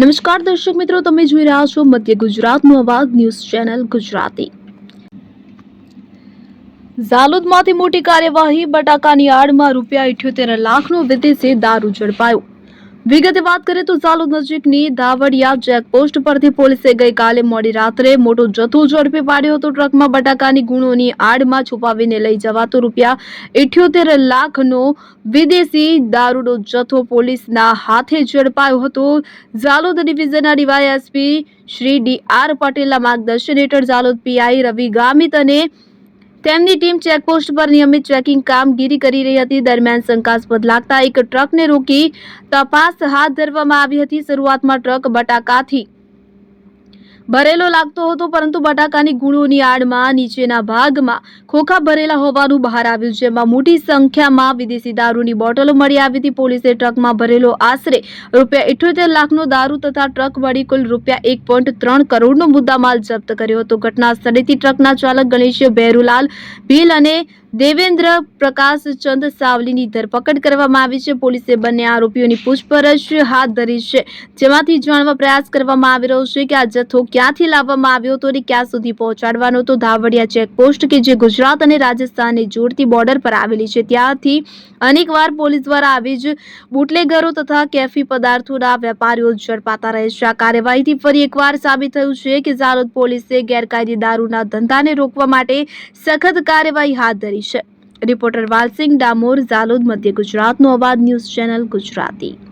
નમસ્કાર દર્શક મિત્રો, તમે જોઈ રહ્યા છો મધ્ય ગુજરાતનો અવાજ, ન્યૂઝ ચેનલ ગુજરાતી. ઝાલોદમાંથી મોટી કાર્યવાહી, બટાકાની આડમાં રૂપિયા ઇઠ્યોતેર લાખનો વિદેશી દારૂ ઝડપાયો. વિગતે વાત કરીએ તો ઝાલોદ નજીકની ધાવડિયા ચેકપોસ્ટ પરથી પોલીસે ગઈકાલે મોડી રાત્રે મોટો જથ્થો ઝડપી પાડ્યો હતો. ટ્રકમાં બટાકાની ગુણોની આડમાં છુપાવીને લઈ જવાતો રૂપિયા ઇઠ્યોતેર લાખનો વિદેશી દારૂનો જથ્થો પોલીસના હાથે ઝડપાયો હતો. ઝાલોદ ડિવિઝનના ડીવાયએસપી શ્રી ડી આર પટેલના માર્ગદર્શન હેઠળ ઝાલોદ પીઆઈ રવિ ગામિત અને તેમની ટીમ ચેકપોસ્ટ પર નિયમિત ચેકિંગ કામગીરી કરી રહી હતી. દરમિયાન શંકાસ્પદ લાગતા એક ટ્રકને રોકી તપાસ હાથ ધરવામાં આવી હતી. શરૂઆતમાં ટ્રક બટાકાથી ભરેલો લાગતો હતો, પરંતુ બટાકાની ગુણોની આડમાં, નીચેના ભાગમાં ખોખા ભરેલા હોવાનું બહાર આવ્યું, જેમાં મોટી સંખ્યામાં વિદેશી દારૂની બોટલો મળી આવી હતી. પોલીસે ટ્રકમાં ભરેલો આશરે રૂપિયા ઇઠ્યોતેર લાખનો દારૂ તથા ટ્રક મળી કુલ રૂપિયા એક પોઈન્ટ ત્રણ કરોડનો મુદ્દામાલ જપ્ત કર્યો હતો. ઘટના સ્થળેથી ટ્રકના ચાલક ગણેશ ભેરુલાલ ભીલ અને દેવેન્દ્ર પ્રકાશ ચંદ સાવલીની ધરપકડ કરવામાં આવી છે. પોલીસે બંને આરોપીઓની પૂછપરછ હાથ ધરી છે. જેમાંથી જાણવા પ્રયાસ કરવામાં આવી રહ્યો છે કે આ જથ્થો ક્યાંથી લાવવામાં આવ્યો હતો અને ક્યાં સુધી પહોંચાડવાનો હતો. ધાવડિયા ચેકપોસ્ટ કે જે ગુજરાત અને રાજસ્થાનને જોડતી બોર્ડર પર આવેલી છે. ત્યાંથી અનેકવાર પોલીસ દ્વારા આવી જ બુટલેગરો તથા કેફી પદાર્થોના વેપારીઓ ઝડપાતા રહે છે. આ કાર્યવાહીથી ફરી એકવાર સાબિત થયું છે કે ઝાલોદ પોલીસે ગેરકાયદે દારૂના ધંધાને રોકવા માટે સખત કાર્યવાહી હાથ ધરી છે. રિપોર્ટર વાલસિંગ ડામોર ઝાલોદ મધ્ય ગુજરાતનો અવાજ ન્યૂઝ ચેનલ ગુજરાતી.